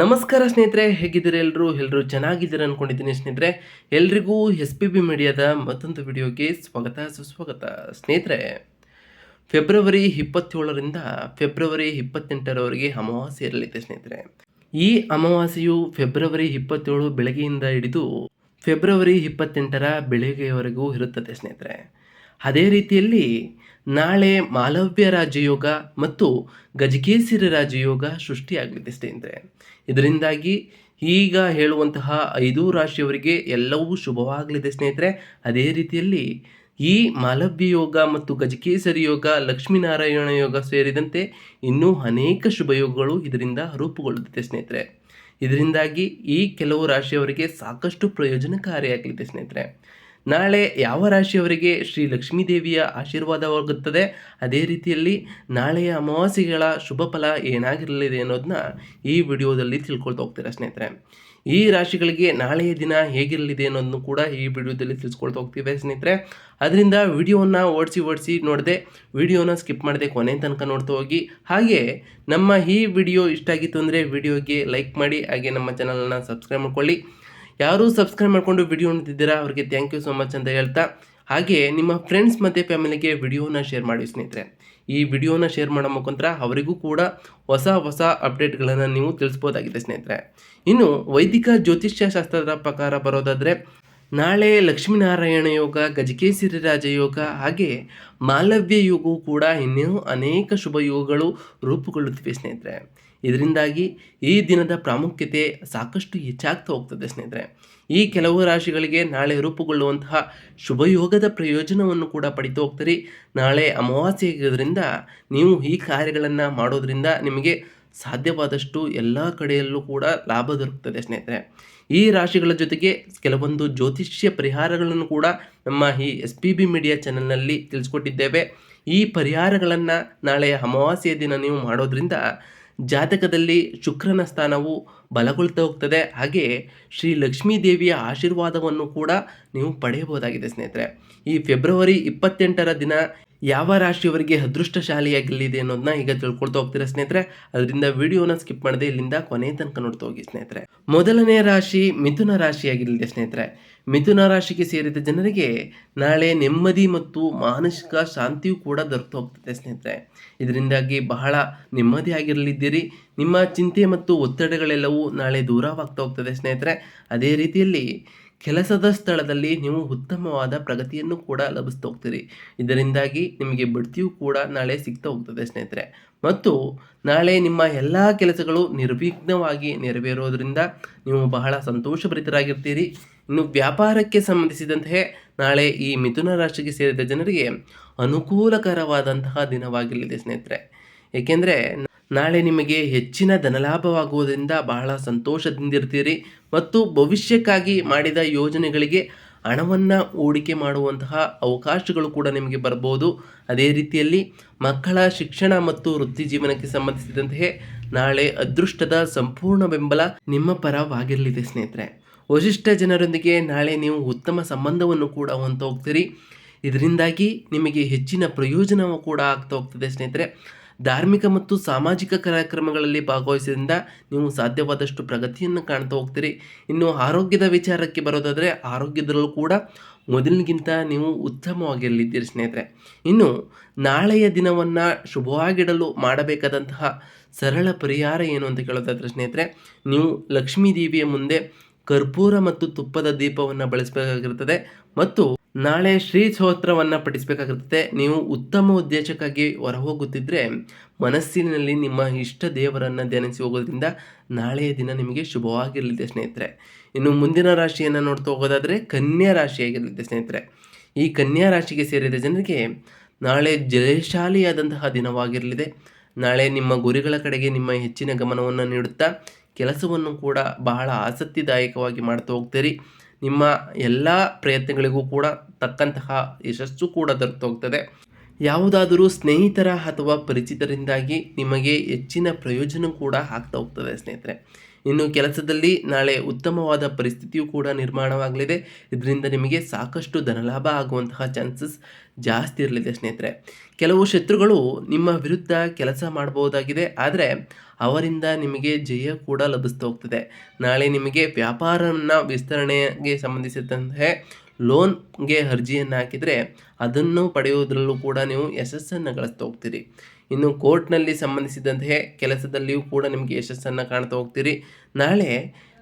ನಮಸ್ಕಾರ ಸ್ನೇಹಿತರೆ, ಹೇಗಿದ್ದೀರಿ ಎಲ್ಲರೂ? ಎಲ್ಲರೂ ಚೆನ್ನಾಗಿದ್ದೀರಾ ಅನ್ಕೊಂಡಿದ್ದೀನಿ ಸ್ನೇಹಿತರೆ. ಎಲ್ರಿಗೂ ಎಸ್ ಪಿ ಬಿ ಮೀಡಿಯಾದ ಮತ್ತೊಂದು ವಿಡಿಯೋಗೆ ಸ್ವಾಗತ, ಸುಸ್ವಾಗತ. ಸ್ನೇಹಿತರೆ, ಫೆಬ್ರವರಿ ಇಪ್ಪತ್ತೇಳರಿಂದ ಫೆಬ್ರವರಿ ಇಪ್ಪತ್ತೆಂಟರವರೆಗೆ ಅಮಾವಾಸ್ಯೆ ಇರಲಿದೆ ಸ್ನೇಹಿತರೆ. ಈ ಅಮಾವಾಸ್ಯೆಯು ಫೆಬ್ರವರಿ ಇಪ್ಪತ್ತೇಳು ಬೆಳಗ್ಗೆಯಿಂದ ಹಿಡಿದು ಫೆಬ್ರವರಿ ಇಪ್ಪತ್ತೆಂಟರ ಬೆಳಗ್ಗೆಯವರೆಗೂ ಇರುತ್ತದೆ ಸ್ನೇಹಿತರೆ. ಅದೇ ರೀತಿಯಲ್ಲಿ ನಾಳೆ ಮಾಲವ್ಯ ರಾಜಯೋಗ ಮತ್ತು ಗಜಕೇಸರಿ ರಾಜಯೋಗ ಸೃಷ್ಟಿಯಾಗಲಿದೆ ಸ್ನೇಹಿತರೆ. ಇದರಿಂದಾಗಿ ಈಗ ಹೇಳುವಂತಹ ಐದು ರಾಶಿಯವರಿಗೆ ಎಲ್ಲವೂ ಶುಭವಾಗಲಿದೆ ಸ್ನೇಹಿತರೆ. ಅದೇ ರೀತಿಯಲ್ಲಿ ಈ ಮಾಲವ್ಯ ಯೋಗ ಮತ್ತು ಗಜಕೇಸರಿ ಯೋಗ, ಲಕ್ಷ್ಮೀನಾರಾಯಣ ಯೋಗ ಸೇರಿದಂತೆ ಇನ್ನೂ ಅನೇಕ ಶುಭ ಯೋಗಗಳು ಇದರಿಂದ ರೂಪುಗೊಳ್ಳುತ್ತದೆ ಸ್ನೇಹಿತರೆ. ಇದರಿಂದಾಗಿ ಈ ಕೆಲವು ರಾಶಿಯವರಿಗೆ ಸಾಕಷ್ಟು ಪ್ರಯೋಜನಕಾರಿಯಾಗಲಿದೆ ಸ್ನೇಹಿತರೆ. ನಾಳೆ ಯಾವ ರಾಶಿಯವರಿಗೆ ಶ್ರೀ ಲಕ್ಷ್ಮೀ ದೇವಿಯ ಆಶೀರ್ವಾದವಾಗುತ್ತದೆ? ಅದೇ ರೀತಿಯಲ್ಲಿ ನಾಳೆಯ ಅಮಾವಾಸ್ಯೆಗಳ ಶುಭ ಫಲ ಏನಾಗಿರಲಿದೆ ಅನ್ನೋದನ್ನ ಈ ವಿಡಿಯೋದಲ್ಲಿ ತಿಳ್ಕೊಳ್ತಾ ಹೋಗ್ತೀರಾ ಸ್ನೇಹಿತರೆ? ಈ ರಾಶಿಗಳಿಗೆ ನಾಳೆಯ ದಿನ ಹೇಗಿರಲಿದೆ ಅನ್ನೋದನ್ನು ಕೂಡ ಈ ವಿಡಿಯೋದಲ್ಲಿ ತಿಳಿಸ್ಕೊಳ್ತಾ ಹೋಗ್ತೀವಿ ಸ್ನೇಹಿತರೆ. ಅದರಿಂದ ವಿಡಿಯೋನ ಓಡಿಸಿ ಓಡಿಸಿ ನೋಡದೆ ವಿಡಿಯೋನ ಸ್ಕಿಪ್ ಮಾಡದೆ ಕೊನೆ ತನಕ ನೋಡ್ತಾ ಹೋಗಿ. ಹಾಗೆ ನಮ್ಮ ಈ ವಿಡಿಯೋ ಇಷ್ಟ ಆಗಿತ್ತು ಅಂದರೆ ವಿಡಿಯೋಗೆ ಲೈಕ್ ಮಾಡಿ, ಹಾಗೆ ನಮ್ಮ ಚಾನಲನ್ನು ಸಬ್ಸ್ಕ್ರೈಬ್ ಮಾಡ್ಕೊಳ್ಳಿ. ಯಾರು ಸಬ್ಸ್ಕ್ರೈಬ್ ಮಾಡಿಕೊಂಡು ವಿಡಿಯೋ ನೋಡ್ತಿದ್ದೀರಾ? ಅವರಿಗೆ ಥ್ಯಾಂಕ್ ಯು ಸೋ ಮಚ್ ಅಂತ ಹೇಳ್ತಾ, ಹಾಗೆ ನಿಮ್ಮ ಫ್ರೆಂಡ್ಸ್ ಮತ್ತು ಫ್ಯಾಮಿಲಿಗೆ ವಿಡಿಯೋನ ಶೇರ್ ಮಾಡಿ ಸ್ನೇಹಿತರೆ. ಈ ವಿಡಿಯೋನ ಶೇರ್ ಮಾಡೋ ಮುಖಾಂತರ ಅವರಿಗೂ ಕೂಡ ಹೊಸ ಹೊಸ ಅಪ್ಡೇಟ್ಗಳನ್ನು ನೀವು ತಿಳಿಸ್ಬೋದಾಗಿದೆ ಸ್ನೇಹಿತರೆ. ಇನ್ನು ವೈದಿಕ ಜ್ಯೋತಿಷ್ಯ ಶಾಸ್ತ್ರದ ಪ್ರಕಾರ ಬರೋದಾದರೆ, ನಾಳೆ ಲಕ್ಷ್ಮೀನಾರಾಯಣ ಯೋಗ, ಗಜಕೇಸರಿ ರಾಜ ಯೋಗ, ಹಾಗೆ ಮಾಲವ್ಯ ಯೋಗವು ಕೂಡ ಇನ್ನೂ ಅನೇಕ ಶುಭ ಯೋಗಗಳು ರೂಪುಗೊಳ್ಳುತ್ತಿವೆ ಸ್ನೇಹಿತರೆ. ಇದರಿಂದಾಗಿ ಈ ದಿನದ ಪ್ರಾಮುಖ್ಯತೆ ಸಾಕಷ್ಟು ಹೆಚ್ಚಾಗ್ತಾ ಹೋಗ್ತದೆ ಸ್ನೇಹಿತರೆ. ಈ ಕೆಲವು ರಾಶಿಗಳಿಗೆ ನಾಳೆ ರೂಪುಗೊಳ್ಳುವಂತಹ ಶುಭಯೋಗದ ಪ್ರಯೋಜನವನ್ನು ಕೂಡ ಪಡಿತು ಹೋಗ್ತೀರಿ. ನಾಳೆ ಅಮಾವಾಸ್ಯೆ ಆಗಿರೋದ್ರಿಂದ ನೀವು ಈ ಕಾರ್ಯಗಳನ್ನು ಮಾಡೋದ್ರಿಂದ ನಿಮಗೆ ಸಾಧ್ಯವಾದಷ್ಟು ಎಲ್ಲ ಕಡೆಯಲ್ಲೂ ಕೂಡ ಲಾಭ ದೊರಕುತ್ತದೆ ಸ್ನೇಹಿತರೆ. ಈ ರಾಶಿಗಳ ಜೊತೆಗೆ ಕೆಲವೊಂದು ಜ್ಯೋತಿಷ್ಯ ಪರಿಹಾರಗಳನ್ನು ಕೂಡ ನಮ್ಮ ಈ ಎಸ್ ಪಿ ಬಿ ಮೀಡಿಯಾ ಚಾನಲ್ನಲ್ಲಿ ತಿಳಿಸ್ಕೊಟ್ಟಿದ್ದೇವೆ. ಈ ಪರಿಹಾರಗಳನ್ನು ನಾಳೆ ಅಮಾವಾಸ್ಯೆಯ ದಿನ ನೀವು ಮಾಡೋದ್ರಿಂದ ಜಾತಕದಲ್ಲಿ ಶುಕ್ರನ ಸ್ಥಾನವು ಬಲಗೊಳ್ತಾ ಹೋಗ್ತದೆ. ಹಾಗೆ ಶ್ರೀ ಲಕ್ಷ್ಮೀ ದೇವಿಯ ಆಶೀರ್ವಾದವನ್ನು ಕೂಡ ನೀವು ಪಡೆಯಬಹುದಾಗಿದೆ ಸ್ನೇಹಿತರೆ. ಈ ಫೆಬ್ರವರಿ ಇಪ್ಪತ್ತೆಂಟರ ದಿನ ಯಾವ ರಾಶಿಯವರಿಗೆ ಅದೃಷ್ಟಶಾಲಿಯಾಗಲಿದೆ ಅನ್ನೋದನ್ನ ಈಗ ತಿಳ್ಕೊಳ್ತಾ ಹೋಗ್ತೀರಾ ಸ್ನೇಹಿತರೆ? ಅದರಿಂದ ವಿಡಿಯೋನ ಸ್ಕಿಪ್ ಮಾಡದೆ ಇಲ್ಲಿಂದ ಕೊನೆ ತನಕ ನೋಡ್ತಾ ಹೋಗಿ ಸ್ನೇಹಿತರೆ. ಮೊದಲನೇ ರಾಶಿ ಮಿಥುನ ರಾಶಿಯಾಗಿರಲಿದೆ ಸ್ನೇಹಿತರೆ. ಮಿಥುನ ರಾಶಿಗೆ ಸೇರಿದ ಜನರಿಗೆ ನಾಳೆ ನೆಮ್ಮದಿ ಮತ್ತು ಮಾನಸಿಕ ಶಾಂತಿಯೂ ಕೂಡ ದೊರೆತು ಹೋಗ್ತದೆ ಸ್ನೇಹಿತರೆ. ಇದರಿಂದಾಗಿ ಬಹಳ ನೆಮ್ಮದಿ ಆಗಿರಲಿದ್ದೀರಿ. ನಿಮ್ಮ ಚಿಂತೆ ಮತ್ತು ಒತ್ತಡಗಳೆಲ್ಲವೂ ನಾಳೆ ದೂರವಾಗ್ತಾ ಹೋಗ್ತದೆ ಸ್ನೇಹಿತರೆ. ಅದೇ ರೀತಿಯಲ್ಲಿ ಕೆಲಸದ ಸ್ಥಳದಲ್ಲಿ ನೀವು ಉತ್ತಮವಾದ ಪ್ರಗತಿಯನ್ನು ಕೂಡ ಲಭಿಸ್ತಾ ಹೋಗ್ತೀರಿ. ಇದರಿಂದಾಗಿ ನಿಮಗೆ ಬಡ್ತಿಯೂ ಕೂಡ ನಾಳೆ ಸಿಗ್ತಾ ಹೋಗ್ತದೆ ಸ್ನೇಹಿತರೆ. ಮತ್ತು ನಾಳೆ ನಿಮ್ಮ ಎಲ್ಲ ಕೆಲಸಗಳು ನಿರ್ವಿಘ್ನವಾಗಿ ನೆರವೇರೋದ್ರಿಂದ ನೀವು ಬಹಳ ಸಂತೋಷಭರಿತರಾಗಿರ್ತೀರಿ. ಇನ್ನು ವ್ಯಾಪಾರಕ್ಕೆ ಸಂಬಂಧಿಸಿದಂತೆ ನಾಳೆ ಈ ಮಿಥುನ ರಾಶಿಗೆ ಸೇರಿದ ಜನರಿಗೆ ಅನುಕೂಲಕರವಾದಂತಹ ದಿನವಾಗಿರಲಿದೆ ಸ್ನೇಹಿತರೆ. ಏಕೆಂದರೆ ನಾಳೆ ನಿಮಗೆ ಹೆಚ್ಚಿನ ಧನಲಾಭವಾಗುವುದರಿಂದ ಬಹಳ ಸಂತೋಷದಿಂದಿರ್ತೀರಿ ಮತ್ತು ಭವಿಷ್ಯಕ್ಕಾಗಿ ಮಾಡಿದ ಯೋಜನೆಗಳಿಗೆ ಹಣವನ್ನು ಹೂಡಿಕೆ ಮಾಡುವಂತಹ ಅವಕಾಶಗಳು ಕೂಡ ನಿಮಗೆ ಬರ್ಬೋದು. ಅದೇ ರೀತಿಯಲ್ಲಿ ಮಕ್ಕಳ ಶಿಕ್ಷಣ ಮತ್ತು ವೃತ್ತಿ ಜೀವನಕ್ಕೆ ಸಂಬಂಧಿಸಿದಂತೆ ನಾಳೆ ಅದೃಷ್ಟದ ಸಂಪೂರ್ಣ ಬೆಂಬಲ ನಿಮ್ಮ ಪರವಾಗಿರಲಿದೆ ಸ್ನೇಹಿತರೆ. ವಶಿಷ್ಠ ಜನರೊಂದಿಗೆ ನಾಳೆ ನೀವು ಉತ್ತಮ ಸಂಬಂಧವನ್ನು ಕೂಡ ಹೊಂತ ಹೋಗ್ತೀರಿ ಇದರಿಂದಾಗಿ ನಿಮಗೆ ಹೆಚ್ಚಿನ ಪ್ರಯೋಜನವೂ ಕೂಡ ಆಗ್ತಾ ಹೋಗ್ತದೆ ಸ್ನೇಹಿತರೆ. ಧಾರ್ಮಿಕ ಮತ್ತು ಸಾಮಾಜಿಕ ಕಾರ್ಯಕ್ರಮಗಳಲ್ಲಿ ಭಾಗವಹಿಸೋದ್ರಿಂದ ನೀವು ಸಾಧ್ಯವಾದಷ್ಟು ಪ್ರಗತಿಯನ್ನು ಕಾಣ್ತಾ ಹೋಗ್ತೀರಿ. ಇನ್ನು ಆರೋಗ್ಯದ ವಿಚಾರಕ್ಕೆ ಬರೋದಾದರೆ ಆರೋಗ್ಯದಲ್ಲೂ ಕೂಡ ಮೊದಲಿಗಿಂತ ನೀವು ಉತ್ತಮವಾಗಿರಲಿದ್ದೀರಿ ಸ್ನೇಹಿತರೆ. ಇನ್ನು ನಾಳೆಯ ದಿನವನ್ನು ಶುಭವಾಗಿಡಲು ಮಾಡಬೇಕಾದಂತಹ ಸರಳ ಪರಿಹಾರ ಏನು ಅಂತ ಕೇಳೋದಾದರೆ ಸ್ನೇಹಿತರೆ, ನೀವು ಲಕ್ಷ್ಮೀ ದೇವಿಯ ಮುಂದೆ ಕರ್ಪೂರ ಮತ್ತು ತುಪ್ಪದ ದೀಪವನ್ನು ಬಳಸಬೇಕಾಗಿರುತ್ತದೆ ಮತ್ತು ನಾಳೆ ಶ್ರೀ ಸ್ತೋತ್ರವನ್ನು ಪಠಿಸಬೇಕಾಗಿರುತ್ತೆ ನೀವು ಉತ್ತಮ ಉದ್ದೇಶಕ್ಕಾಗಿ ಹೊರಹೋಗುತ್ತಿದ್ದರೆ ಮನಸ್ಸಿನಲ್ಲಿ ನಿಮ್ಮ ಇಷ್ಟ ದೇವರನ್ನು ಧ್ಯಾನಿಸಿ ಹೋಗೋದ್ರಿಂದ ನಾಳೆಯ ದಿನ ನಿಮಗೆ ಶುಭವಾಗಿರಲಿದೆ ಸ್ನೇಹಿತರೆ. ಇನ್ನು ಮುಂದಿನ ರಾಶಿಯನ್ನು ನೋಡ್ತಾ ಹೋಗೋದಾದರೆ ಕನ್ಯಾ ರಾಶಿಯಾಗಿರಲಿದೆ ಸ್ನೇಹಿತರೆ. ಈ ಕನ್ಯಾ ರಾಶಿಗೆ ಸೇರಿದ ಜನರಿಗೆ ನಾಳೆ ಜಯಶಾಲಿಯಾದಂತಹ ದಿನವಾಗಿರಲಿದೆ. ನಾಳೆ ನಿಮ್ಮ ಗುರಿಗಳ ಕಡೆಗೆ ನಿಮ್ಮ ಹೆಚ್ಚಿನ ಗಮನವನ್ನು ನೀಡುತ್ತಾ ಕೆಲಸವನ್ನು ಕೂಡ ಬಹಳ ಆಸಕ್ತಿದಾಯಕವಾಗಿ ಮಾಡ್ತಾ ಹೋಗ್ತೀರಿ. ನಿಮ್ಮ ಎಲ್ಲ ಪ್ರಯತ್ನಗಳಿಗೂ ಕೂಡ ತಕ್ಕಂತಹ ಯಶಸ್ಸು ಕೂಡ ದೊರೆತು ಹೋಗ್ತದೆ ಯಾವುದಾದರೂ ಸ್ನೇಹಿತರ ಅಥವಾ ಪರಿಚಿತರಿಂದಾಗಿ ನಿಮಗೆ ಹೆಚ್ಚಿನ ಪ್ರಯೋಜನ ಕೂಡ ಆಗ್ತಾ ಹೋಗ್ತದೆ ಸ್ನೇಹಿತರೆ. ಇನ್ನು ಕೆಲಸದಲ್ಲಿ ನಾಳೆ ಉತ್ತಮವಾದ ಪರಿಸ್ಥಿತಿಯು ಕೂಡ ನಿರ್ಮಾಣವಾಗಲಿದೆ. ಇದರಿಂದ ನಿಮಗೆ ಸಾಕಷ್ಟು ಧನಲಾಭ ಆಗುವಂತಹ ಚಾನ್ಸಸ್ ಜಾಸ್ತಿ ಇರಲಿದೆ ಸ್ನೇಹಿತರೆ. ಕೆಲವು ಶತ್ರುಗಳು ನಿಮ್ಮ ವಿರುದ್ಧ ಕೆಲಸ ಮಾಡಬಹುದಾಗಿದೆ. ಆದರೆ ಅವರಿಂದ ನಿಮಗೆ ಜಯ ಕೂಡ ಲಭಿಸ್ತಾ ಹೋಗ್ತದೆ. ನಾಳೆ ನಿಮಗೆ ವ್ಯಾಪಾರನ ವಿಸ್ತರಣೆಗೆ ಸಂಬಂಧಿಸಿದಂತೆ ಲೋನ್ಗೆ ಅರ್ಜಿಯನ್ನು ಹಾಕಿದರೆ ಅದನ್ನು ಪಡೆಯುವುದರಲ್ಲೂ ಕೂಡ ನೀವು ಯಶಸ್ಸನ್ನು ಗಳಿಸ್ತಾ ಹೋಗ್ತೀರಿ. ಇನ್ನು ಕೋರ್ಟ್ನಲ್ಲಿ ಸಂಬಂಧಿಸಿದಂತೆ ಕೆಲಸದಲ್ಲಿಯೂ ಕೂಡ ನಿಮಗೆ ಯಶಸ್ಸನ್ನು ಕಾಣ್ತಾ ಹೋಗ್ತೀರಿ. ನಾಳೆ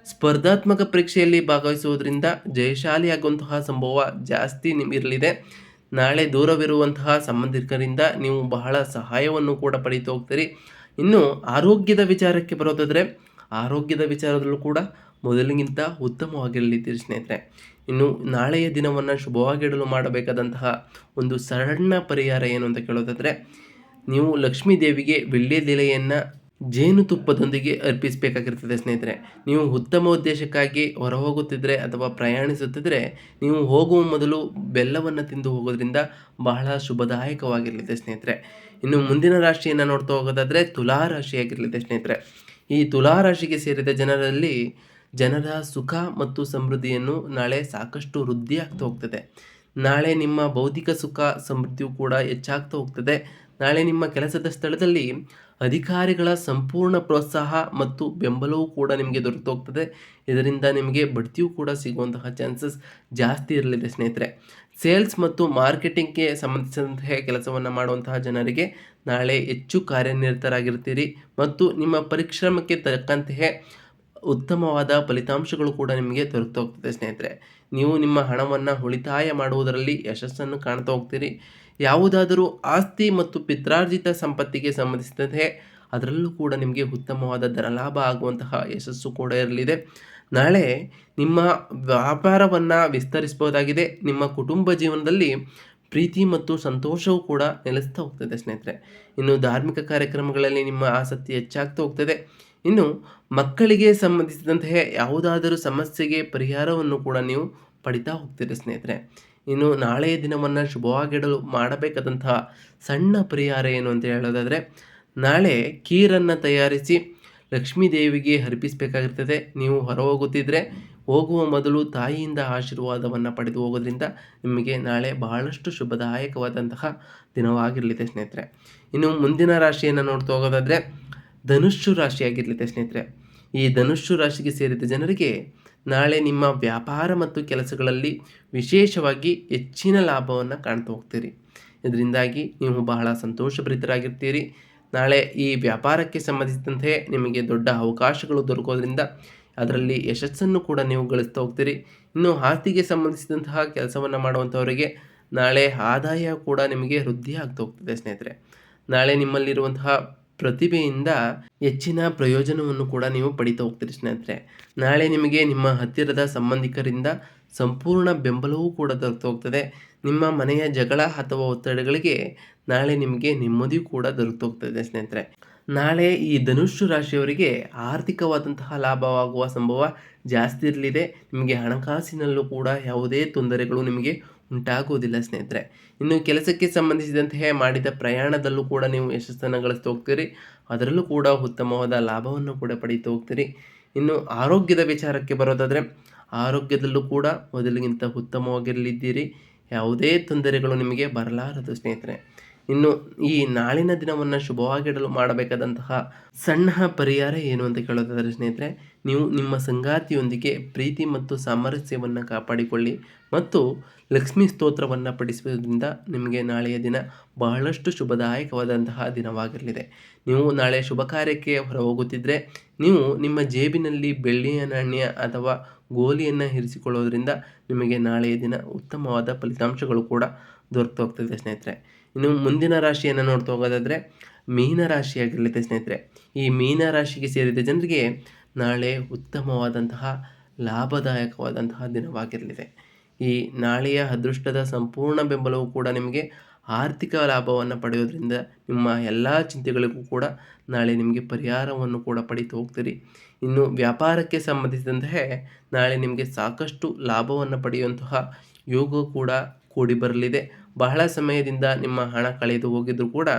ಸ್ಪರ್ಧಾತ್ಮಕ ಪರೀಕ್ಷೆಯಲ್ಲಿ ಭಾಗವಹಿಸುವುದರಿಂದ ಜಯಶಾಲಿಯಾಗುವಂತಹ ಸಂಭವ ಜಾಸ್ತಿ ನಿಮಗಿರಲಿದೆ ನಾಳೆ ದೂರವಿರುವಂತಹ ಸಂಬಂಧಿಕರಿಂದ ನೀವು ಬಹಳ ಸಹಾಯವನ್ನು ಕೂಡ ಪಡೀತಾ ಹೋಗ್ತೀರಿ. ಇನ್ನು ಆರೋಗ್ಯದ ವಿಚಾರಕ್ಕೆ ಬರೋದಾದರೆ, ಆರೋಗ್ಯದ ವಿಚಾರದಲ್ಲೂ ಕೂಡ ಮೊದಲಿಗಿಂತ ಉತ್ತಮವಾಗಿರಲಿದ್ದೀರಿ ಸ್ನೇಹಿತರೆ. ಇನ್ನು ನಾಳೆಯ ದಿನವನ್ನು ಶುಭವಾಗಿಡಲು ಮಾಡಬೇಕಾದಂತಹ ಒಂದು ಸಣ್ಣ ಪರಿಹಾರ ಏನು ಅಂತ ಕೇಳೋದಾದರೆ ನೀವು ಲಕ್ಷ್ಮೀ ದೇವಿಗೆ ವಿಳ್ಯದೆಲೆಯನ್ನು ಜೇನುತುಪ್ಪದೊಂದಿಗೆ ಅರ್ಪಿಸಬೇಕಾಗಿರ್ತದೆ ಸ್ನೇಹಿತರೆ. ನೀವು ಉತ್ತಮ ಉದ್ದೇಶಕ್ಕಾಗಿ ಹೊರ ಹೋಗುತ್ತಿದ್ದರೆ ಅಥವಾ ಪ್ರಯಾಣಿಸುತ್ತಿದ್ದರೆ ನೀವು ಹೋಗುವ ಮೊದಲು ಬೆಲ್ಲವನ್ನು ತಿಂದು ಹೋಗೋದ್ರಿಂದ ಬಹಳ ಶುಭದಾಯಕವಾಗಿರಲಿದೆ ಸ್ನೇಹಿತರೆ. ಇನ್ನು ಮುಂದಿನ ರಾಶಿಯನ್ನು ನೋಡ್ತಾ ಹೋಗೋದಾದರೆ ತುಲಾ ರಾಶಿಯಾಗಿರಲಿದೆ ಸ್ನೇಹಿತರೆ. ಈ ತುಲಾ ರಾಶಿಗೆ ಸೇರಿದ ಜನರಲ್ಲಿ ಜನರ ಸುಖ ಮತ್ತು ಸಮೃದ್ಧಿಯನ್ನು ನಾಳೆ ಸಾಕಷ್ಟು ವೃದ್ಧಿಯಾಗ್ತಾ ಹೋಗ್ತದೆ. ನಾಳೆ ನಿಮ್ಮ ಬೌದ್ಧಿಕ ಸುಖ, ಸಮೃದ್ಧಿಯು ಕೂಡ ಹೆಚ್ಚಾಗ್ತಾ ಹೋಗ್ತದೆ. ನಾಳೆ ನಿಮ್ಮ ಕೆಲಸದ ಸ್ಥಳದಲ್ಲಿ ಅಧಿಕಾರಿಗಳ ಸಂಪೂರ್ಣ ಪ್ರೋತ್ಸಾಹ ಮತ್ತು ಬೆಂಬಲವೂ ಕೂಡ ನಿಮಗೆ ದೊರೆತೋಗ್ತದೆ. ಇದರಿಂದ ನಿಮಗೆ ಬಡ್ತಿಯೂ ಕೂಡ ಸಿಗುವಂತಹ ಚಾನ್ಸಸ್ ಜಾಸ್ತಿ ಇರಲಿದೆ ಸ್ನೇಹಿತರೆ. ಸೇಲ್ಸ್ ಮತ್ತು ಮಾರ್ಕೆಟಿಂಗ್ಗೆ ಸಂಬಂಧಿಸಿದಂತಹ ಕೆಲಸವನ್ನು ಮಾಡುವಂತಹ ಜನರಿಗೆ ನಾಳೆ ಹೆಚ್ಚು ಕಾರ್ಯನಿರತರಾಗಿರ್ತೀರಿ ಮತ್ತು ನಿಮ್ಮ ಪರಿಶ್ರಮಕ್ಕೆ ತಕ್ಕಂತಹ ಉತ್ತಮವಾದ ಫಲಿತಾಂಶಗಳು ಕೂಡ ನಿಮಗೆ ದೊರೆತೋಗ್ತದೆ ಸ್ನೇಹಿತರೆ. ನೀವು ನಿಮ್ಮ ಹಣವನ್ನು ಉಳಿತಾಯ ಮಾಡುವುದರಲ್ಲಿ ಯಶಸ್ಸನ್ನು ಕಾಣ್ತಾ ಹೋಗ್ತೀರಿ. ಯಾವುದಾದರೂ ಆಸ್ತಿ ಮತ್ತು ಪಿತ್ರಾರ್ಜಿತ ಸಂಪತ್ತಿಗೆ ಸಂಬಂಧಿಸಿದಂತೆ ಅದರಲ್ಲೂ ಕೂಡ ನಿಮಗೆ ಉತ್ತಮವಾದ ಧನಲಾಭ ಆಗುವಂತಹ ಯಶಸ್ಸು ಕೂಡ ಇರಲಿದೆ. ನಾಳೆ ನಿಮ್ಮ ವ್ಯಾಪಾರವನ್ನು ವಿಸ್ತರಿಸಬಹುದಾಗಿದೆ. ನಿಮ್ಮ ಕುಟುಂಬ ಜೀವನದಲ್ಲಿ ಪ್ರೀತಿ ಮತ್ತು ಸಂತೋಷವೂ ಕೂಡ ನೆಲೆಸ್ತಾ ಹೋಗ್ತದೆ ಸ್ನೇಹಿತರೆ. ಇನ್ನು ಧಾರ್ಮಿಕ ಕಾರ್ಯಕ್ರಮಗಳಲ್ಲಿ ನಿಮ್ಮ ಆಸಕ್ತಿ ಹೆಚ್ಚಾಗ್ತಾ ಹೋಗ್ತದೆ. ಇನ್ನು ಮಕ್ಕಳಿಗೆ ಸಂಬಂಧಿಸಿದಂತಹ ಯಾವುದಾದರೂ ಸಮಸ್ಯೆಗೆ ಪರಿಹಾರವನ್ನು ಕೂಡ ನೀವು ಪಡಿತಾ ಹೋಗ್ತೀರಿ ಸ್ನೇಹಿತರೆ. ಇನ್ನು ನಾಳೆಯ ದಿನವನ್ನು ಶುಭವಾಗಿಡಲು ಮಾಡಬೇಕಾದಂತಹ ಸಣ್ಣ ಪರಿಹಾರ ಏನು ಅಂತ ಹೇಳೋದಾದರೆ, ನಾಳೆ ಕೀರನ್ನು ತಯಾರಿಸಿ ಲಕ್ಷ್ಮೀ ದೇವಿಗೆ ಅರ್ಪಿಸಬೇಕಾಗಿರ್ತದೆ. ನೀವು ಹೊರ ಹೋಗುತ್ತಿದ್ದರೆ ಹೋಗುವ ಮೊದಲು ತಾಯಿಯಿಂದ ಆಶೀರ್ವಾದವನ್ನು ಪಡೆದು ಹೋಗೋದ್ರಿಂದ ನಿಮಗೆ ನಾಳೆ ಬಹಳಷ್ಟು ಶುಭದಾಯಕವಾದಂತಹ ದಿನವಾಗಿರಲಿದೆ ಸ್ನೇಹಿತರೆ. ಇನ್ನು ಮುಂದಿನ ರಾಶಿಯನ್ನು ನೋಡ್ತಾ ಹೋಗೋದಾದರೆ ಧನುಷ್ಯು ರಾಶಿಯಾಗಿರಲಿದೆ ಸ್ನೇಹಿತರೆ. ಈ ಧನುಷ್ಯು ರಾಶಿಗೆ ಸೇರಿದ ಜನರಿಗೆ ನಾಳೆ ನಿಮ್ಮ ವ್ಯಾಪಾರ ಮತ್ತು ಕೆಲಸಗಳಲ್ಲಿ ವಿಶೇಷವಾಗಿ ಹೆಚ್ಚಿನ ಲಾಭವನ್ನು ಕಾಣ್ತಾ ಹೋಗ್ತೀರಿ. ಇದರಿಂದಾಗಿ ನೀವು ಬಹಳ ಸಂತೋಷಭರಿತರಾಗಿರ್ತೀರಿ. ನಾಳೆ ಈ ವ್ಯಾಪಾರಕ್ಕೆ ಸಂಬಂಧಿಸಿದಂತೆ ನಿಮಗೆ ದೊಡ್ಡ ಅವಕಾಶಗಳು ದೊರಕೋದ್ರಿಂದ ಅದರಲ್ಲಿ ಯಶಸ್ಸನ್ನು ಕೂಡ ನೀವು ಗಳಿಸ್ತಾ ಹೋಗ್ತೀರಿ. ಇನ್ನು ಆಸ್ತಿಗೆ ಸಂಬಂಧಿಸಿದಂತಹ ಕೆಲಸವನ್ನು ಮಾಡುವಂಥವರಿಗೆ ನಾಳೆ ಆದಾಯ ಕೂಡ ನಿಮಗೆ ವೃದ್ಧಿ ಆಗ್ತಾ ಹೋಗ್ತದೆ ಸ್ನೇಹಿತರೆ. ನಾಳೆ ನಿಮ್ಮಲ್ಲಿರುವಂತಹ ಪ್ರತಿಭೆಯಿಂದ ಹೆಚ್ಚಿನ ಪ್ರಯೋಜನವನ್ನು ಕೂಡ ನೀವು ಪಡಿತಾ ಹೋಗ್ತೀರಿ ಸ್ನೇಹಿತರೆ. ನಾಳೆ ನಿಮಗೆ ನಿಮ್ಮ ಹತ್ತಿರದ ಸಂಬಂಧಿಕರಿಂದ ಸಂಪೂರ್ಣ ಬೆಂಬಲವೂ ಕೂಡ ದೊರೆತು ಹೋಗ್ತದೆ. ನಿಮ್ಮ ಮನೆಯ ಜಗಳ ಅಥವಾ ಒತ್ತಡಗಳಿಗೆ ನಾಳೆ ನಿಮಗೆ ನೆಮ್ಮದಿ ಕೂಡ ದೊರೆತು ಹೋಗ್ತದೆ ಸ್ನೇಹಿತರೆ. ನಾಳೆ ಈ ಧನುಷ್ಯ ರಾಶಿಯವರಿಗೆ ಆರ್ಥಿಕವಾದಂತಹ ಲಾಭವಾಗುವ ಸಂಭವ ಜಾಸ್ತಿ ಇರಲಿದೆ. ನಿಮಗೆ ಹಣಕಾಸಿನಲ್ಲೂ ಕೂಡ ಯಾವುದೇ ತೊಂದರೆಗಳು ನಿಮಗೆ ಉಂಟಾಗುವುದಿಲ್ಲ, ಸ್ನೇಹಿತರೆ. ಇನ್ನು ಕೆಲಸಕ್ಕೆ ಸಂಬಂಧಿಸಿದಂತೆ ಮಾಡಿದ ಪ್ರಯಾಣದಲ್ಲೂ ಕೂಡ ನೀವು ಯಶಸ್ಸನ್ನು ಗಳಿಸ್ತಾ ಹೋಗ್ತೀರಿ. ಅದರಲ್ಲೂ ಕೂಡ ಉತ್ತಮವಾದ ಲಾಭವನ್ನು ಕೂಡ ಪಡೀತಾ ಹೋಗ್ತೀರಿ. ಇನ್ನು ಆರೋಗ್ಯದ ವಿಚಾರಕ್ಕೆ ಬರೋದಾದರೆ, ಆರೋಗ್ಯದಲ್ಲೂ ಕೂಡ ಮೊದಲಿಗಿಂತ ಉತ್ತಮವಾಗಿರಲಿದ್ದೀರಿ. ಯಾವುದೇ ತೊಂದರೆಗಳು ನಿಮಗೆ ಬರಲಾರದು, ಸ್ನೇಹಿತರೆ. ಇನ್ನು ಈ ನಾಳಿನ ದಿನವನ್ನು ಶುಭವಾಗಿಡಲು ಮಾಡಬೇಕಾದಂತಹ ಸಣ್ಣ ಪರಿಹಾರ ಏನು ಅಂತ ಕೇಳೋದಾದರೆ ಸ್ನೇಹಿತರೆ, ನೀವು ನಿಮ್ಮ ಸಂಗಾತಿಯೊಂದಿಗೆ ಪ್ರೀತಿ ಮತ್ತು ಸಾಮರಸ್ಯವನ್ನು ಕಾಪಾಡಿಕೊಳ್ಳಿ ಮತ್ತು ಲಕ್ಷ್ಮೀ ಸ್ತೋತ್ರವನ್ನು ಪಡಿಸುವುದರಿಂದ ನಿಮಗೆ ನಾಳೆಯ ದಿನ ಬಹಳಷ್ಟು ಶುಭದಾಯಕವಾದಂತಹ ದಿನವಾಗಿರಲಿದೆ. ನೀವು ನಾಳೆ ಶುಭ ಕಾರ್ಯಕ್ಕೆ ಹೊರ ಹೋಗುತ್ತಿದ್ದರೆ ನೀವು ನಿಮ್ಮ ಜೇಬಿನಲ್ಲಿ ಬೆಳ್ಳಿಯ ನಾಣ್ಯ ಅಥವಾ ಗೋಲಿಯನ್ನು ಇರಿಸಿಕೊಳ್ಳೋದ್ರಿಂದ ನಿಮಗೆ ನಾಳೆಯ ದಿನ ಉತ್ತಮವಾದ ಫಲಿತಾಂಶಗಳು ಕೂಡ ದೊರಕ್ತು ಹೋಗ್ತದೆ ಸ್ನೇಹಿತರೆ. ಇನ್ನು ಮುಂದಿನ ರಾಶಿಯನ್ನು ನೋಡ್ತಾ ಹೋಗೋದಾದರೆ ಮೀನ ರಾಶಿಯಾಗಿರಲಿದೆ ಸ್ನೇಹಿತರೆ. ಈ ಮೀನ ರಾಶಿಗೆ ಸೇರಿದ ಜನರಿಗೆ ನಾಳೆ ಉತ್ತಮವಾದಂತಹ ಲಾಭದಾಯಕವಾದಂತಹ ದಿನವಾಗಿರಲಿದೆ. ಈ ನಾಳೆಯ ಅದೃಷ್ಟದ ಸಂಪೂರ್ಣ ಬೆಂಬಲವು ಕೂಡ ನಿಮಗೆ ಆರ್ಥಿಕ ಲಾಭವನ್ನು ಪಡೆಯೋದ್ರಿಂದ ನಿಮ್ಮ ಎಲ್ಲ ಚಿಂತೆಗಳಿಗೂ ಕೂಡ ನಾಳೆ ನಿಮಗೆ ಪರಿಹಾರವನ್ನು ಕೂಡ ಪಡೀತಾ ಹೋಗ್ತೀರಿ. ಇನ್ನು ವ್ಯಾಪಾರಕ್ಕೆ ಸಂಬಂಧಿಸಿದಂತೆ ನಾಳೆ ನಿಮಗೆ ಸಾಕಷ್ಟು ಲಾಭವನ್ನು ಪಡೆಯುವಂತಹ ಯೋಗ ಕೂಡ ಕೂಡಿ ಬರಲಿದೆ. ಬಹಳ ಸಮಯದಿಂದ ನಿಮ್ಮ ಹಣ ಕಳೆದು ಹೋಗಿದ್ರು ಕೂಡ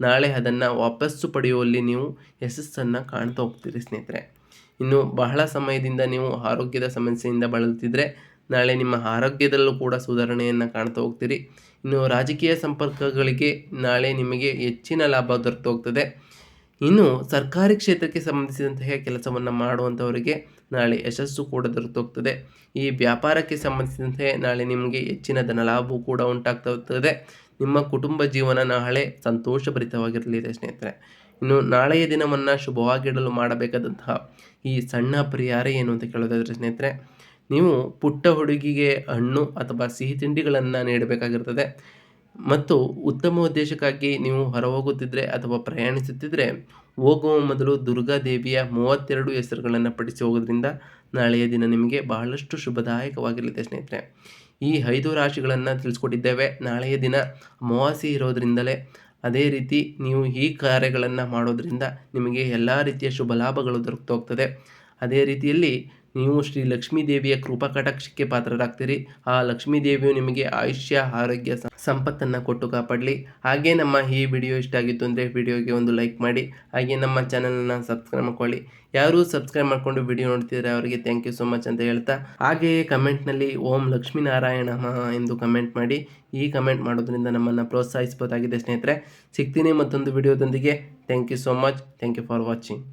ನಾಳೆ ಅದನ್ನು ವಾಪಸ್ಸು ಪಡೆಯುವಲ್ಲಿ ನೀವು ಯಶಸ್ಸನ್ನು ಕಾಣ್ತಾ ಹೋಗ್ತೀರಿ ಸ್ನೇಹಿತರೆ. ಇನ್ನು ಬಹಳ ಸಮಯದಿಂದ ನೀವು ಆರೋಗ್ಯದ ಸಮಸ್ಯೆಯಿಂದ ಬಳಲುತ್ತಿದ್ದರೆ ನಾಳೆ ನಿಮ್ಮ ಆರೋಗ್ಯದಲ್ಲೂ ಕೂಡ ಸುಧಾರಣೆಯನ್ನು ಕಾಣ್ತಾ ಹೋಗ್ತೀರಿ. ಇನ್ನು ರಾಜಕೀಯ ಸಂಪರ್ಕಗಳಿಗೆ ನಾಳೆ ನಿಮಗೆ ಹೆಚ್ಚಿನ ಲಾಭ ದೊರೆತು ಹೋಗ್ತದೆ. ಇನ್ನು ಸರ್ಕಾರಿ ಕ್ಷೇತ್ರಕ್ಕೆ ಸಂಬಂಧಿಸಿದಂತಹ ಕೆಲಸವನ್ನು ಮಾಡುವಂಥವರಿಗೆ ನಾಳೆ ಯಶಸ್ಸು ಕೂಡ ದೊರೆತೋಗ್ತದೆ ಈ ವ್ಯಾಪಾರಕ್ಕೆ ಸಂಬಂಧಿಸಿದಂತೆ ನಾಳೆ ನಿಮಗೆ ಹೆಚ್ಚಿನ ಧನಲಾಭವು ಕೂಡ ಉಂಟಾಗ್ತಾ ಹೋಗ್ತದೆ ನಿಮ್ಮ ಕುಟುಂಬ ಜೀವನ ನಾಳೆ ಸಂತೋಷಭರಿತವಾಗಿರಲಿದೆ ಸ್ನೇಹಿತರೆ. ಇನ್ನು ನಾಳೆಯ ದಿನವನ್ನು ಶುಭವಾಗಿಡಲು ಮಾಡಬೇಕಾದಂತಹ ಈ ಸಣ್ಣ ಪರಿಹಾರ ಏನು ಅಂತ ಕೇಳೋದಾದರೆ ಸ್ನೇಹಿತರೆ, ನೀವು ಪುಟ್ಟ ಹುಡುಗಿಗೆ ಹಣ್ಣು ಅಥವಾ ಸಿಹಿ ತಿಂಡಿಗಳನ್ನು ನೀಡಬೇಕಾಗಿರ್ತದೆ. ಮತ್ತು ಉತ್ತಮ ಉದ್ದೇಶಕ್ಕಾಗಿ ನೀವು ಹೊರ ಹೋಗುತ್ತಿದ್ದರೆ ಅಥವಾ ಪ್ರಯಾಣಿಸುತ್ತಿದ್ದರೆ ಹೋಗುವ ಮೊದಲು ದುರ್ಗಾದೇವಿಯ ಮೂವತ್ತೆರಡು ಹೆಸರುಗಳನ್ನು ಪಡಿಸಿ ಹೋಗೋದ್ರಿಂದ ನಾಳೆಯ ದಿನ ನಿಮಗೆ ಬಹಳಷ್ಟು ಶುಭದಾಯಕವಾಗಿರಲಿದೆ ಸ್ನೇಹಿತರೆ. ಈ ಐದು ರಾಶಿಗಳನ್ನು ತಿಳಿಸ್ಕೊಟ್ಟಿದ್ದೇವೆ. ನಾಳೆಯ ದಿನ ಅಮಾವಾಸ್ಯೆ ಇರೋದ್ರಿಂದಲೇ ಅದೇ ರೀತಿ ನೀವು ಈ ಕಾರ್ಯಗಳನ್ನು ಮಾಡೋದ್ರಿಂದ ನಿಮಗೆ ಎಲ್ಲ ರೀತಿಯ ಶುಭ ಲಾಭಗಳು ದೊರಕ್ತಾ ಹೋಗ್ತದೆ ಅದೇ ರೀತಿಯಲ್ಲಿ ನೀವು ಶ್ರೀ ಲಕ್ಷ್ಮೀ ದೇವಿಯ ಕೃಪಾ ಕಟಾಕ್ಷಕ್ಕೆ ಪಾತ್ರರಾಗ್ತೀರಿ. ಆ ಲಕ್ಷ್ಮೀ ದೇವಿಯು ನಿಮಗೆ ಆಯುಷ್ಯ, ಆರೋಗ್ಯ ಸಂಪತ್ತನ್ನು ಕೊಟ್ಟು ಕಾಪಾಡಲಿ. ಹಾಗೆ ನಮ್ಮ ಈ ವಿಡಿಯೋ ಇಷ್ಟ ಆಗಿತ್ತು ಅಂದರೆ ವಿಡಿಯೋಗೆ ಒಂದು ಲೈಕ್ ಮಾಡಿ. ಹಾಗೆ ನಮ್ಮ ಚಾನಲನ್ನು ಸಬ್ಸ್ಕ್ರೈಬ್ ಮಾಡ್ಕೊಳ್ಳಿ. ಯಾರು ಸಬ್ಸ್ಕ್ರೈಬ್ ಮಾಡ್ಕೊಂಡು ವಿಡಿಯೋ ನೋಡ್ತಿದ್ದಾರೆ ಅವರಿಗೆ ಥ್ಯಾಂಕ್ ಯು ಸೊ ಮಚ್ ಅಂತ ಹೇಳ್ತಾ. ಹಾಗೆಯೇ ಕಮೆಂಟ್ನಲ್ಲಿ ಓಂ ಲಕ್ಷ್ಮೀನಾರಾಯಣ ಎಂದು ಕಮೆಂಟ್ ಮಾಡಿ. ಈ ಕಮೆಂಟ್ ಮಾಡೋದ್ರಿಂದ ನಮ್ಮನ್ನು ಪ್ರೋತ್ಸಾಹಿಸಬಹುದಾಗಿದೆ ಸ್ನೇಹಿತರೆ. ಸಿಗ್ತೀನಿ ಮತ್ತೊಂದು ವಿಡಿಯೋದೊಂದಿಗೆ. Thank you so much thank you for watching